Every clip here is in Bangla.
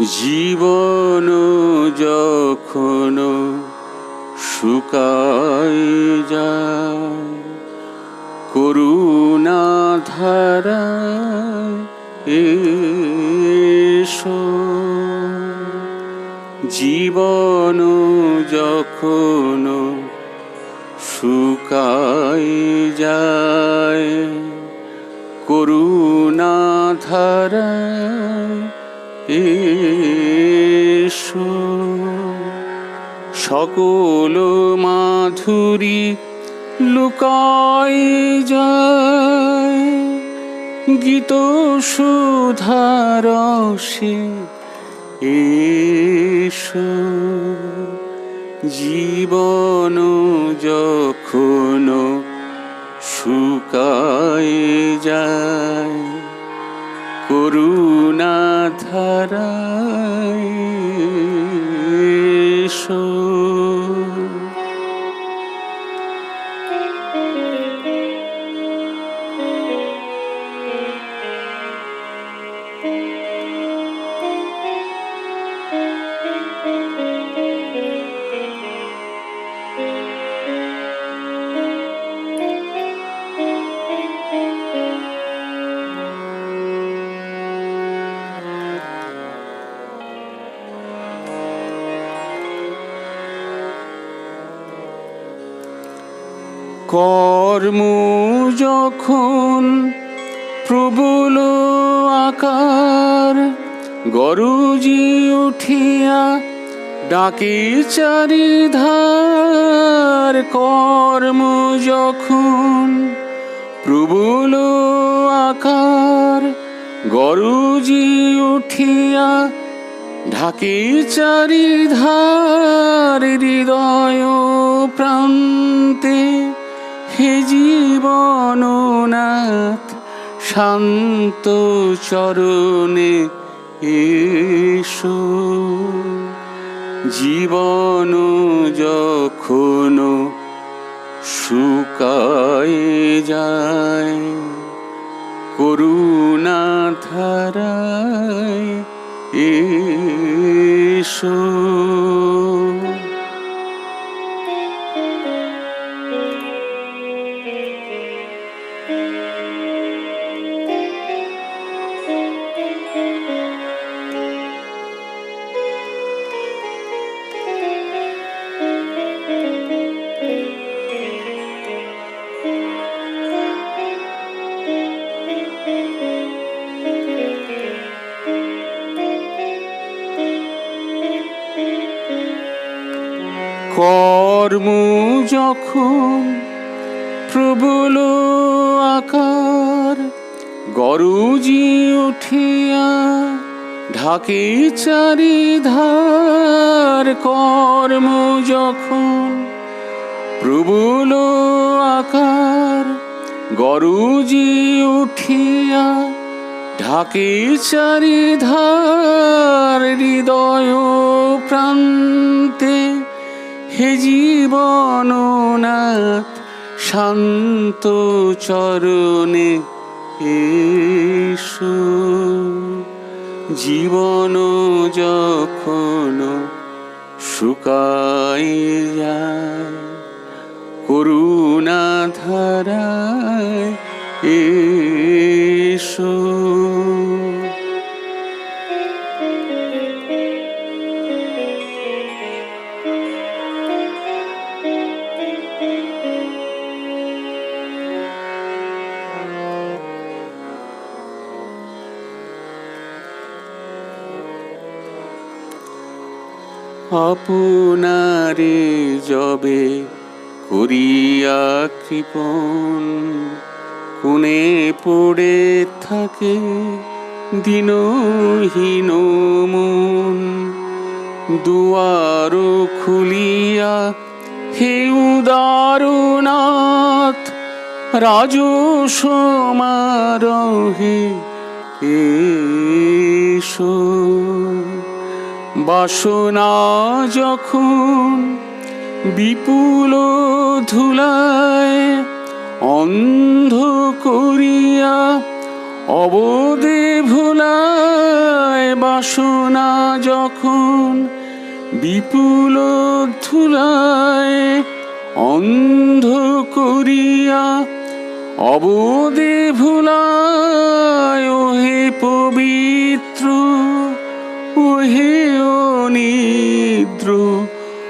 জীবন যখন শুকায় যায় করুণা ধারা এসো। জীবন যখন শুকায় যায় করুণা ধারা সকল মাধুরী লুকাই যায়। গীত সুধারসে এসো। জীবন যখন শুকায় যায় করুণা ধারায় এসো কর্ম যখন প্রবল আকার, গরুজি উঠিয়া ডাকে চারিধার। কর্ম যখন প্রবল আকার, গরুজি উঠিয়া ঢাকে চারিধার হৃদয় প্রান্তে হে জীবননাথ শান্ত চরণে এসো। জীবন যখন শুকায় যায় করুণা ধারায় এসো। কর্ম যখন প্রবল আকার, গরুজি উঠিয়া ঢাকে চারিধার কর্ম যখন প্রবল আকার, গরুজি উঠিয়া ঢাকে চারিধার হৃদয় প্রান্তে হে জীবননাথ শান্ত চরণে এসো। জীবন যখন শুকাই করুণা ধারায় এসো। আপনারে যবে করিয়া কৃপণ। কোণে পড়ে থাকে দিনহীন মন। দুয়ার খুলিয়া হে উদারনাথ, রাজ সমারোহে এসো। বাসনা যখন বিপুল ধুলায় অন্ধ করিয়া অবদে ভুলায়, বাসনা যখন বিপুল ধুলায় অন্ধ করিয়া অবোধে ভুলায়, ওহে পবিত্র, ওহে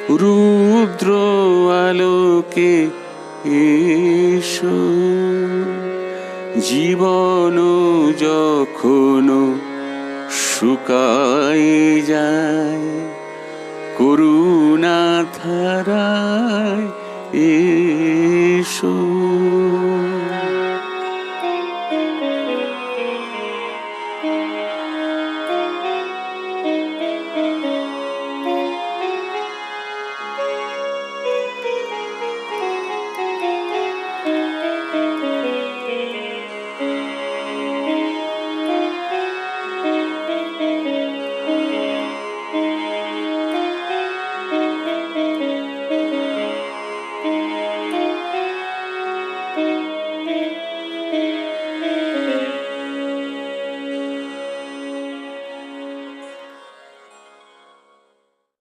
রুদ্র আলোকে এসো। জীবন যখন শুকাই যায় করুণা ধারায় এসো।